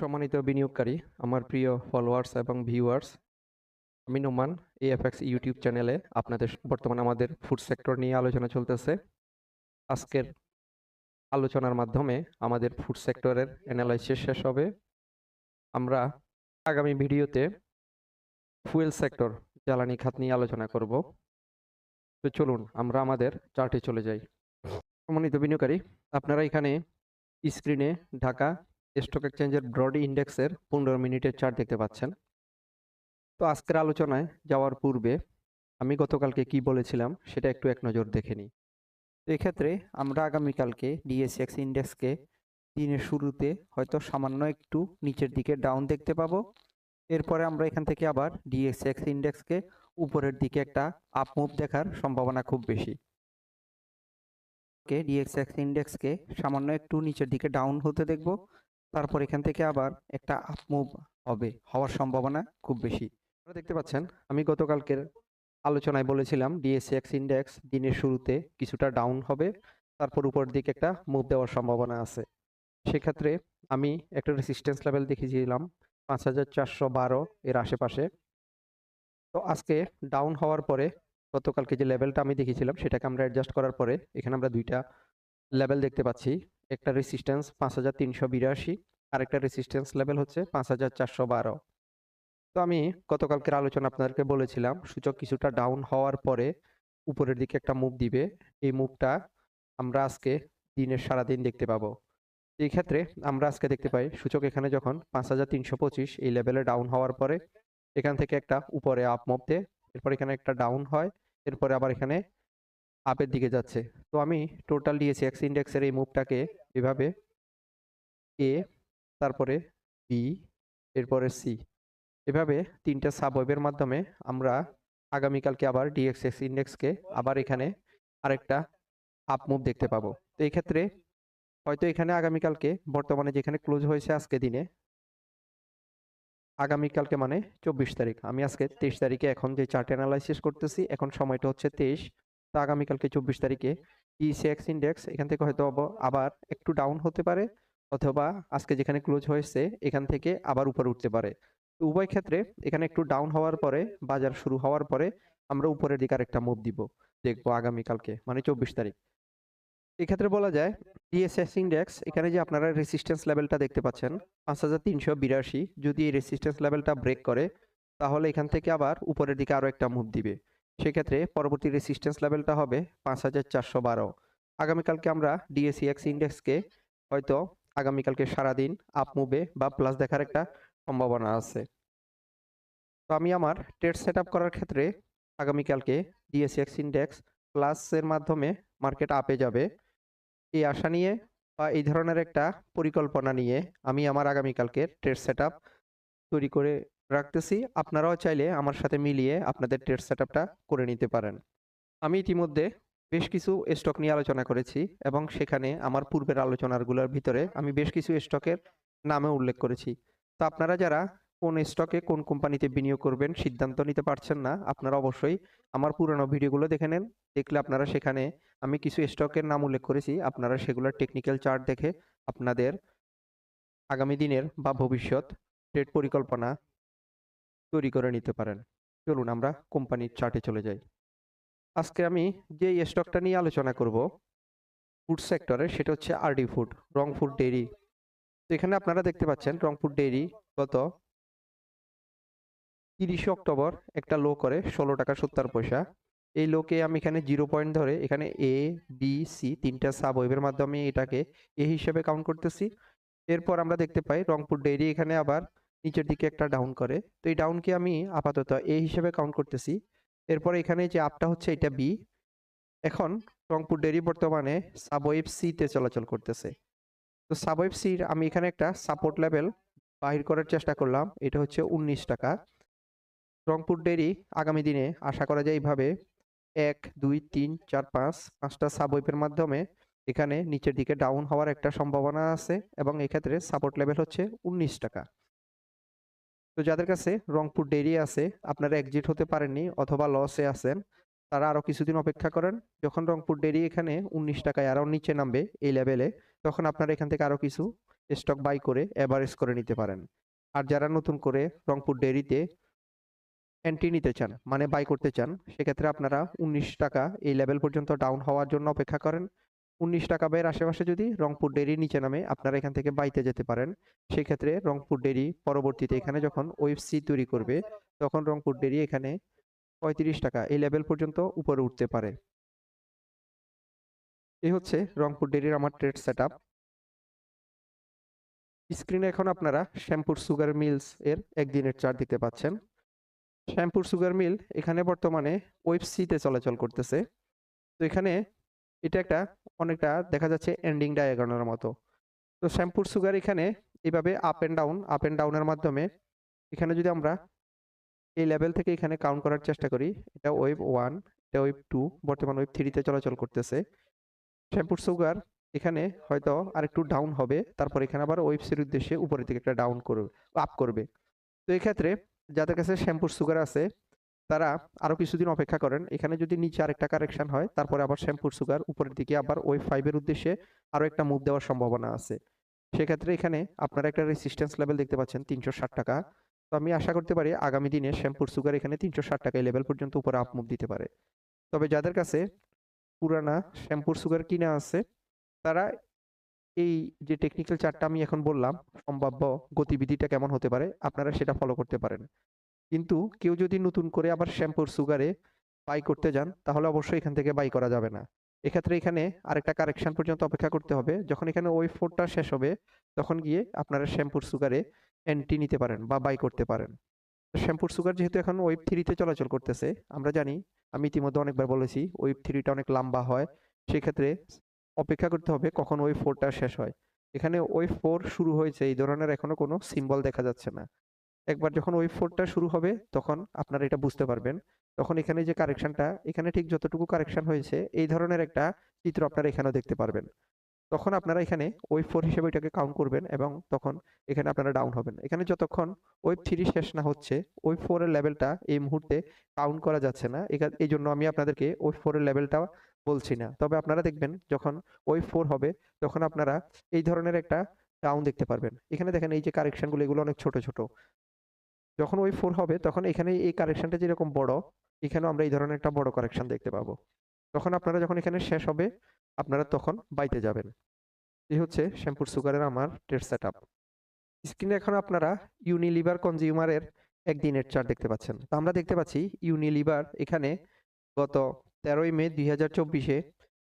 সম্মানিত বিনিয়োগকারী, আমার প্রিয় ফলোয়ার্স এবং ভিউয়ার্স আমি নোমান এএফএক্স ইউটিউব চ্যানেলে আপনাদের বর্তমানে আমাদের ফুড সেক্টর নিয়ে আলোচনা চলতেছে। আজকের আলোচনার মাধ্যমে আমাদের ফুড সেক্টরের অ্যানালাইসিস শেষ হবে। আমরা আগামী ভিডিওতে ফুয়েল সেক্টর জ্বালানি খাত নিয়ে আলোচনা করব। তো চলুন, আমরা আমাদের চার্টে চলে যাই। সম্মানিত বিনিয়োগকারী, আপনারা এখানে স্ক্রিনে ঢাকা স্টক এক্সচেঞ্জের ব্রড ইন্ডেক্সের পনেরো মিনিটের চার্ট দেখতে পাচ্ছেন। তো আজকের আলোচনায় যাওয়ার পূর্বে আমি গতকালকে কি বলেছিলাম সেটা একটু এক নজর দেখে নিই। তো এক্ষেত্রে আমরা আগামীকালকে ডিএসএক্স ইন্ডেক্সকে দিনের শুরুতে হয়তো সামান্য একটু নিচের দিকে ডাউন দেখতে পাবো। এরপরে আমরা এখান থেকে আবার ডিএসএক্স ইন্ডেক্সকে উপরের দিকে একটা আপ মুভ দেখার সম্ভাবনা খুব বেশি। কে ডিএক্সএক্স ইন্ডেক্সকে সামান্য একটু নিচের দিকে ডাউন হতে দেখব। তারপর এখান থেকে আবার একটা আপ মুভ হবে, হওয়ার সম্ভাবনা খুব বেশি। আপনারা দেখতে পাচ্ছেন, আমি গতকালকের আলোচনায় বলেছিলাম ডিএসএক্স ইন্ডেক্স দিনের শুরুতে কিছুটা ডাউন হবে, তারপর উপর দিকে একটা মুভ দেওয়ার সম্ভাবনা আছে। সেক্ষেত্রে আমি একটা রেসিস্ট্যান্স লেভেল দেখিয়েছিলাম, পাঁচ হাজার চারশো বারো এর আশেপাশে। তো আজকে ডাউন হওয়ার পরে গতকালকে যে লেভেলটা আমি দেখিয়েছিলাম, সেটাকে আমরা অ্যাডজাস্ট করার পরে এখানে আমরা দুইটা লেভেল দেখতে পাচ্ছি। একটা রেসিস্ট্যান্স পাঁচ হাজার তিনশো বিরাশি আর একটা রেসিস্ট্যান্স লেভেল হচ্ছে পাঁচ হাজার চারশো বারো। তো আমি গতকালকের আলোচনা আপনাদেরকে বলেছিলাম, সূচক কিছুটা ডাউন হওয়ার পরে উপরের দিকে একটা মুভ দিবে। এই মুভটা আমরা আজকে দিনের সারাদিন দেখতে পাবো। এই ক্ষেত্রে আমরা আজকে দেখতে পাই, সূচক এখানে যখন পাঁচ হাজার তিনশো পঁচিশ, এই লেভেলে ডাউন হওয়ার পরে এখান থেকে একটা উপরে আপ মুভ দেয়, এরপর এখানে একটা ডাউন হয়, এরপরে আবার এখানে আপের দিকে যাচ্ছে। তো আমি টোটাল দিয়েছি এক্স ইন্ডেক্সের এই মুভটাকে এভাবে। এ তারপরে বি এরপরে সি এভাবে তিনটা সাবওয়েবের মাধ্যমে আমরা আগামীকালকে আবার ডিএক্সএক্স ইন্ডেক্সকে আবার এখানে আরেকটা আপ মুভ দেখতে পাবো। তো এই ক্ষেত্রে হয়তো এখানে আগামীকালকে বর্তমানে যেখানে ক্লোজ হয়েছে আজকে দিনে, আগামীকালকে মানে চব্বিশ তারিখ। আমি আজকে তেইশ তারিখে এখন যে চার্ট অ্যানালাইসিস করতেছি, এখন সময়টা হচ্ছে তেইশ। তো আগামীকালকে চব্বিশ তারিখে ইসিএক্স ইন্ডেক্স এখান থেকে হয়তো আবার একটু ডাউন হতে পারে অথবা আজকে যেখানে ক্লোজ হয়েছে, এখান থেকে আবার উপরে উঠতে পারে। তো উভয় ক্ষেত্রে এখানে একটু ডাউন হওয়ার পরে, বাজার শুরু হওয়ার পরে আমরা উপরের দিকে আরেকটা মুভ দিব। দেখব আগামীকালকে মানে চব্বিশ তারিখ। এক্ষেত্রে বলা যায় ডিএসএস ইন্ডেক্স এখানে যে আপনারা রেসিস্ট্যান্স লেভেলটা দেখতে পাচ্ছেন, পাঁচ হাজার তিনশো বিরাশি, যদি এই রেসিস্ট্যান্স লেভেলটা ব্রেক করে, তাহলে এখান থেকে আবার উপরের দিকে আরও একটা মুভ দিবে। সেক্ষেত্রে পরবর্তী রেসিস্ট্যান্স লেভেলটা হবে পাঁচ হাজার চারশো বারো। আগামীকালকে আমরা ডিএসিএক্স ইন্ডেক্সকে হয়তো আগামীকালকে সারাদিন আপ মুভে বা প্লাস দেখার একটা সম্ভাবনা আছে। তো আমি আমার ট্রেড সেট করার ক্ষেত্রে আগামীকালকে ডিএসএক্স ইন্ডেক্স প্লাসের মাধ্যমে মার্কেট আপে যাবে। এই আশা নিয়ে বা এই ধরনের একটা পরিকল্পনা নিয়ে আমি আমার আগামীকালকে ট্রেড সেট তৈরি করে রাখতেছি। আপনারাও চাইলে আমার সাথে মিলিয়ে আপনাদের ট্রেড সেট করে নিতে পারেন। আমি ইতিমধ্যে বেশ কিছু স্টক নিয়ে আলোচনা করেছি এবং সেখানে আমার পূর্বের আলোচনাগুলোর ভিতরে আমি বেশ কিছু স্টকের নামে উল্লেখ করেছি। তো আপনারা যারা কোন স্টকে কোন কোম্পানিতে বিনিয়োগ করবেন সিদ্ধান্ত নিতে পারছেন না, আপনারা অবশ্যই আমার পুরনো ভিডিওগুলো দেখে নেন। দেখলে আপনারা সেখানে আমি কিছু স্টকের নাম উল্লেখ করেছি। আপনারা সেগুলোর টেকনিক্যাল চার্ট দেখে আপনাদের আগামী দিনের বা ভবিষ্যৎ ট্রেড পরিকল্পনা তৈরি করে নিতে পারেন। চলুন আমরা কোম্পানির চার্টে চলে যাই। আজকে আমি যে স্টকটা নিয়ে আলোচনা করব, ফুড সেক্টরে, সেটা হচ্ছে আরডি ফুড রংপুর ডেইরি। তো এখানে আপনারা দেখতে পাচ্ছেন রংপুর ডেইরি গত তিরিশে অক্টোবর একটা লো করে ষোলো টাকা সত্তর পয়সা। এই লোকে আমি এখানে জিরো পয়েন্ট ধরে এখানে এ বি সি তিনটা সাব ওয়েবের মাধ্যমে এটাকে এ হিসেবে কাউন্ট করতেছি। এরপর আমরা দেখতে পাই রংপুর ডেইরি এখানে আবার নিচের দিকে একটা ডাউন করে। তো এই ডাউনকে আমি আপাতত এ হিসেবে কাউন্ট করতেছি। এরপর এখানে যে আপটা হচ্ছে এটা বি এখন রংপুর ডেরি বর্তমানে সাবওয়েব সিতে চলাচল করতেছে। তো সাবওয়েব সির আমি এখানে একটা সাপোর্ট লেভেল বাহির করার চেষ্টা করলাম। এটা হচ্ছে উনিশ টাকা। রংপুর ডেরি আগামী দিনে আশা করা যায় এইভাবে এক, দুই, তিন, চার, পাঁচ, পাঁচটা সাবওয়েবের মাধ্যমে এখানে নিচের দিকে ডাউন হওয়ার একটা সম্ভাবনা আছে এবং এক্ষেত্রে সাপোর্ট লেভেল হচ্ছে উনিশ টাকা। তো যাদের কাছে রংপুর ডেরি আছে, আপনারা এক্সিট হতে পারেননি অথবা লসে আছেন, তারা আরও কিছুদিন অপেক্ষা করেন। যখন রংপুর ডেরি এখানে উনিশ টাকায় আরও নিচে নামবে এই লেভেলে তখন আপনারা এখান থেকে আরও কিছু স্টক বাই করে অ্যাভারেজ করে নিতে পারেন। আর যারা নতুন করে রংপুর ডেরিতে এন্ট্রি নিতে চান মানে বাই করতে চান, সেক্ষেত্রে আপনারা উনিশ টাকা এই লেভেল পর্যন্ত ডাউন হওয়ার জন্য অপেক্ষা করেন। উনিশ টাকা ব্যয়ের আশেপাশে যদি রংপুর ডেরি নিচে নামে আপনারা এখান থেকে বাইতে যেতে পারেন। সেক্ষেত্রে রংপুর ডেরি পরবর্তীতে এখানে যখন ওয়েব সি তৈরি করবে, তখন রংপুর ডেরি এখানে পঁয়ত্রিশ টাকা এই লেভেল পর্যন্ত উপরে উঠতে পারে। এই হচ্ছে রংপুর ডেরির আমার ট্রেড সেট স্ক্রিনে এখন আপনারা শ্যাম্পুর সুগার মিলস এর একদিনের চার্ট দেখতে পাচ্ছেন। শ্যাম্পুর সুগার মিল এখানে বর্তমানে ওয়েব সিতে চলাচল করতেছে। তো এখানে এটা একটা অনেকটা দেখা যাচ্ছে এন্ডিং ডায়াগ্রামের মতো। তো শ্যাম্পুর সুগার এখানে এইভাবে up and down up and ডাউনের মাধ্যমে এখানে যদি আমরা এই লেভেল থেকে এখানে কাউন্ট করার চেষ্টা করি, এটা ওয়েব ওয়ান এটা ওয়েব টু বর্তমান ওয়েব থ্রিতে চলাচল করতেছে। শ্যাম্পুর সুগার এখানে হয়তো আরেকটু ডাউন হবে, তারপর এখানে আবার ওয়েব সির উদ্দেশ্যে উপরের দিকে একটা ডাউন করবে আপ করবে। তো এক্ষেত্রে যাদের কাছে শ্যাম্পুর সুগার আছে তারা আরও কিছুদিন অপেক্ষা করেন। এখানে যদি নিচে আরেকটা কারেকশন হয়, তারপরে আবার শ্যাম্পুর সুগার উপরের দিকে আবার ওয়েব ফাইভের উদ্দেশ্যে আরও একটা মুভ দেওয়ার সম্ভাবনা আছে। সেক্ষেত্রে এখানে আপনারা একটা রেসিস্ট্যান্স লেভেল দেখতে পাচ্ছেন, তিনশো ষাট টাকা। তো আমি আশা করতে পারি আগামী দিনে শ্যাম্পুর সুগার এখানে তিনশো ষাট টাকা লেভেল পর্যন্ত উপরে আপ মুভ দিতে পারে। তবে যাদের কাছে পুরানা শ্যাম্পুর সুগার কিনা আছে, তারা এই যে টেকনিক্যাল চার্টটা আমি এখন বললাম, সম্ভাব্য গতিবিধিটা কেমন হতে পারে, আপনারা সেটা ফলো করতে পারেন। কিন্তু কেউ যদি নতুন করে আবার শ্যাম্পুর সুগারে বাই করতে যান, তাহলে অবশ্যই এখান থেকে বাই করা যাবে না। এক্ষেত্রে এখানে আরেকটা কারেকশন পর্যন্ত অপেক্ষা করতে হবে। যখন এখানে ওই ফোরটা শেষ হবে, তখন গিয়ে আপনারা শ্যাম্পুর সুগারে এন্ট্রি নিতে পারেন বা বাই করতে পারেন। শ্যাম্পুর সুগার যেহেতু এখন ওয়েব থ্রিতে চলাচল করতেছে, আমরা জানি, আমি ইতিমধ্যে অনেকবার বলেছি ওয়েব থ্রিটা অনেক লম্বা হয়। সেক্ষেত্রে অপেক্ষা করতে হবে কখন ওই ফোরটা শেষ হয়। এখানে ওই ফোর শুরু হয়েছে, এই ধরনের এখনও কোনো সিম্বল দেখা যাচ্ছে না। একবার যখন ওই ফোরটা শুরু হবে, তখন আপনারা এটা বুঝতে পারবেন। তখন এখানে যে কারেকশনটা এখানে ঠিক যতটুকু কারেকশন হয়েছে, এই ধরনের একটা চিত্র আপনারা এখানেও দেখতে পারবেন। তখন আপনারা এখানে ওই ফোর হিসেবে এটাকে কাউন্ট করবেন এবং তখন এখানে আপনারা ডাউন হবেন। এখানে যতক্ষণ ওয়েব থ্রি শেষ না হচ্ছে, ওই ফোরের লেভেলটা এই মুহূর্তে কাউন্ট করা যাচ্ছে না। এই জন্য আমি আপনাদেরকে ওই ফোরের লেভেলটা বলছি না। তবে আপনারা দেখবেন যখন ওই ফোর হবে, তখন আপনারা এই ধরনের একটা ডাউন দেখতে পারবেন। এখানে দেখেন এই যে কারেকশনগুলো এগুলো অনেক ছোট ছোট। যখন ওই ফোর হবে, তখন এখানে এই কারেকশনটা যেরকম বড়, এখানেও আমরা এই ধরনের একটা বড় কারেকশন দেখতে পাবো। তখন আপনারা যখন এখানে শেষ হবে, আপনারা তখন বাইতে যাবেন। এই হচ্ছে শ্যাম্পুর সুগারের আমার ট্রেড সেট আপ স্ক্রিনে এখন আপনারা ইউনিলিভার কনজিউমারের একদিনের চার্ট দেখতে পাচ্ছেন। তো আমরা দেখতে পাচ্ছি ইউনিলিভার এখানে গত তেরোই মে দুই হাজার চব্বিশে,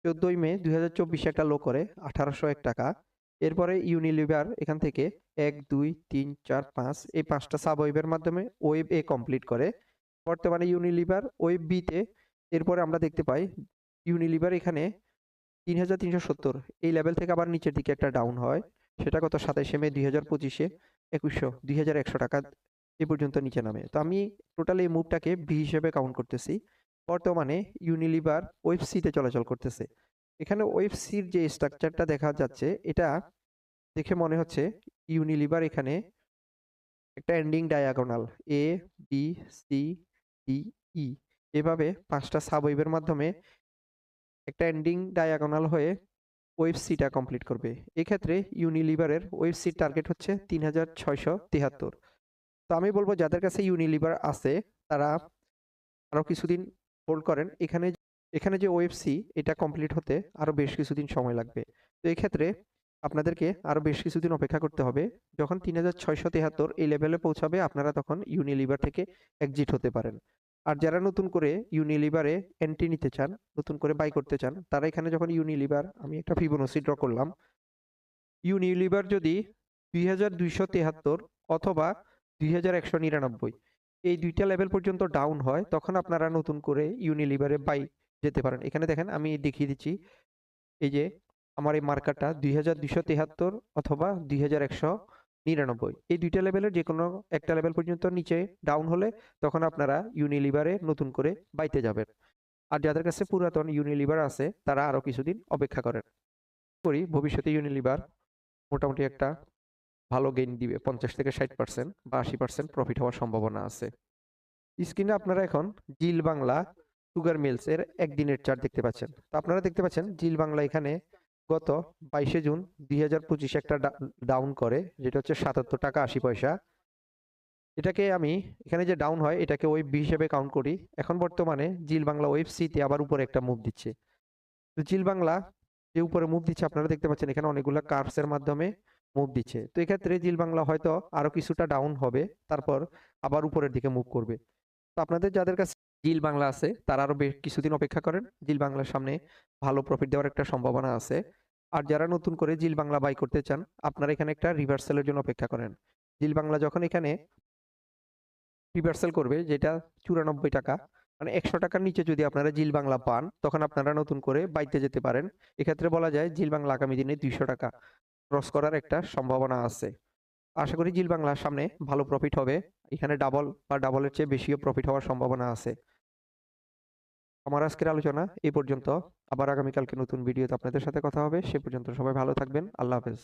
চোদ্দোই মে দুই হাজার চব্বিশে একটা লো করে, আঠারোশো এক টাকা। এরপরে ইউনিলিভার এখান থেকে এক, দুই, তিন, চার, পাঁচ এই পাঁচটা সাব ওয়েবের মাধ্যমে ওয়েব এ কমপ্লিট করে। বর্তমানে ইউনিলিভার ওয়েব বিতে এরপরে আমরা দেখতে পাই ইউনিলিভার এখানে তিন হাজার তিনশো সত্তর এই লেভেল থেকে আবার নিচের দিকে একটা ডাউন হয়। সেটা গত সাতাইশে মে দুই হাজার পঁচিশে একুশশো দুই হাজার একশো টাকা এ পর্যন্ত নিচে নামে। তো আমি টোটাল এই মুভটাকে বি হিসেবে কাউন্ট করতেছি। বর্তমানে ইউনিলিভার ওয়েব সিতে চলাচল করতেছে। এখানে ওয়েব সির যে স্ট্রাকচারটা দেখা যাচ্ছে, এটা দেখে মনে হচ্ছে ইউনিলিভার এখানে একটা ending diagonal A B C D E এভাবে পাঁচটা সাবওয়েবের মাধ্যমে একটা এন্ডিং ডায়াগোনাল হয়ে ওয়েব সিটা কমপ্লিট করবে। এক্ষেত্রে ইউনিলিভারের ওয়েব সিট টার্গেট হচ্ছে তিন হাজার ছয়শো তিয়াত্তর তো আমি বলব, যাদের কাছে ইউনিলিভার আছে, তারা আরও কিছুদিন হোল্ড করেন। এখানে এখানে যে ওয়েব সি এটা কমপ্লিট হতে আরও বেশ কিছুদিন সময় লাগবে। তো এক্ষেত্রে আপনাদেরকে আরও বেশ কিছুদিন অপেক্ষা করতে হবে। যখন তিন হাজার ছয়শো তিয়াত্তর এই লেভেলে পৌঁছাবে, আপনারা তখন ইউনিলিভার থেকে এক্সিট হতে পারেন। আর যারা নতুন করে ইউনিলিভারে এন্ট্রি নিতে চান, নতুন করে বাই করতে চান, তারা এখানে যখন ইউনিলিভার আমি একটা ফিবোনাসি ড্র করলাম ইউনিলিভার যদি দুই হাজার দুইশো তেহাত্তর অথবা দুই হাজার একশো নিরানব্বই এই দুইটা লেভেল পর্যন্ত ডাউন হয়, তখন আপনারা নতুন করে ইউনিলিভারে বাই যেতে পারেন। এখানে দেখেন আমি দেখিয়ে দিচ্ছি, এই যে আমার এই মার্কারটা দুই হাজার অথবা দুই নিরানব্বই। এই দুইটা লেভেলের যে কোনো একটা লেভেল পর্যন্ত নিচে ডাউন হলে তখন আপনারা ইউনিলিভারে নতুন করে বাইতে যাবেন। আর যাদের কাছে পুরাতন ইউনিলিভার আছে, তারা আরও কিছুদিন অপেক্ষা করেন। করি, ভবিষ্যতে ইউনিলিভার মোটামুটি একটা ভালো গেইন দিবে, পঞ্চাশ থেকে ষাট পার্সেন্ট বা আশি পার্সেন্ট প্রফিট হওয়ার সম্ভাবনা আছে। স্ক্রিনে আপনারা এখন জিল বাংলা সুগার মিলস এর একদিনের চার্ট দেখতে পাচ্ছেন। তো আপনারা দেখতে পাচ্ছেন জিল বাংলা এখানে গত বাইশে জুন দুই একটা ডাউন করে, যেটা হচ্ছে সাতাত্তর টাকা আশি পয়সা। এটাকে আমি এখানে যে ডাউন হয়, এটাকে ওয়েব বি হিসেবে কাউন্ট করি। এখন বর্তমানে জিল বাংলা ওয়েব সিতে আবার উপরে একটা মুভ দিচ্ছে। তো জিল বাংলা যে উপরে মুভ দিচ্ছে, আপনারা দেখতে পাচ্ছেন এখানে অনেকগুলো কার্ভসের মাধ্যমে মুভ দিচ্ছে। তো এক্ষেত্রে জিল বাংলা হয়তো আরও কিছুটা ডাউন হবে, তারপর আবার উপরের দিকে মুভ করবে। তো আপনাদের যাদের কাছে জিল বাংলা আছে, তারা আরও বেশ কিছুদিন অপেক্ষা করেন। জিল বাংলার সামনে ভালো প্রফিট দেওয়ার একটা সম্ভাবনা আছে। আর যারা নতুন করে জিল বাংলা বাই করতে চান, আপনারা এখানে একটা রিভার্সালের জন্য অপেক্ষা করেন। জিল বাংলা যখন এখানে রিভার্সাল করবে, যেটা চুরানব্বই টাকা মানে একশো টাকার নিচে যদি আপনারা জিল বাংলা পান, তখন আপনারা নতুন করে বাইতে যেতে পারেন। এক্ষেত্রে বলা যায় জিল বাংলা আগামী দিনে দুইশো টাকা ক্রস করার একটা সম্ভাবনা আছে। আশা করি জিল বাংলার সামনে ভালো প্রফিট হবে। এখানে ডাবল বা ডাবলের চেয়ে বেশিও প্রফিট হওয়ার সম্ভাবনা আছে। আমার আজকের আলোচনা এই পর্যন্ত। আবার আগামীকালকে নতুন ভিডিওতে আপনাদের সাথে কথা হবে। সে পর্যন্ত সবাই ভালো থাকবেন। আল্লাহ হাফেজ।